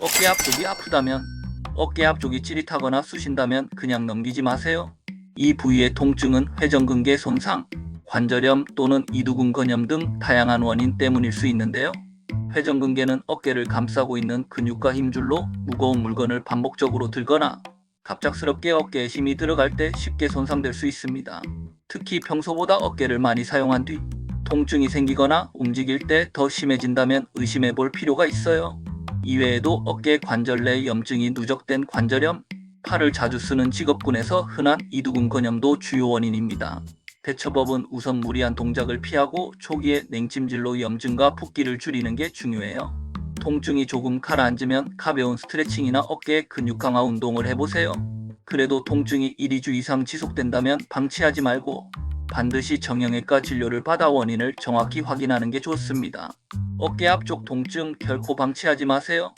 어깨 앞쪽이 아프다면, 어깨 앞쪽이 찌릿하거나 쑤신다면 그냥 넘기지 마세요. 이 부위의 통증은 회전근개 손상, 관절염 또는 이두근 건염 등 다양한 원인 때문일 수 있는데요. 회전근개는 어깨를 감싸고 있는 근육과 힘줄로 무거운 물건을 반복적으로 들거나 갑작스럽게 어깨에 힘이 들어갈 때 쉽게 손상될 수 있습니다. 특히 평소보다 어깨를 많이 사용한 뒤 통증이 생기거나 움직일 때 더 심해진다면 의심해 볼 필요가 있어요. 이외에도 어깨 관절 내 염증이 누적된 관절염, 팔을 자주 쓰는 직업군에서 흔한 이두근 건염도 주요 원인입니다. 대처법은 우선 무리한 동작을 피하고 초기에 냉찜질로 염증과 붓기를 줄이는 게 중요해요. 통증이 조금 가라앉으면 가벼운 스트레칭이나 어깨 근육 강화 운동을 해보세요. 그래도 통증이 1, 2주 이상 지속된다면 방치하지 말고 반드시 정형외과 진료를 받아 원인을 정확히 확인하는 게 좋습니다. 어깨 앞쪽 통증 결코 방치하지 마세요.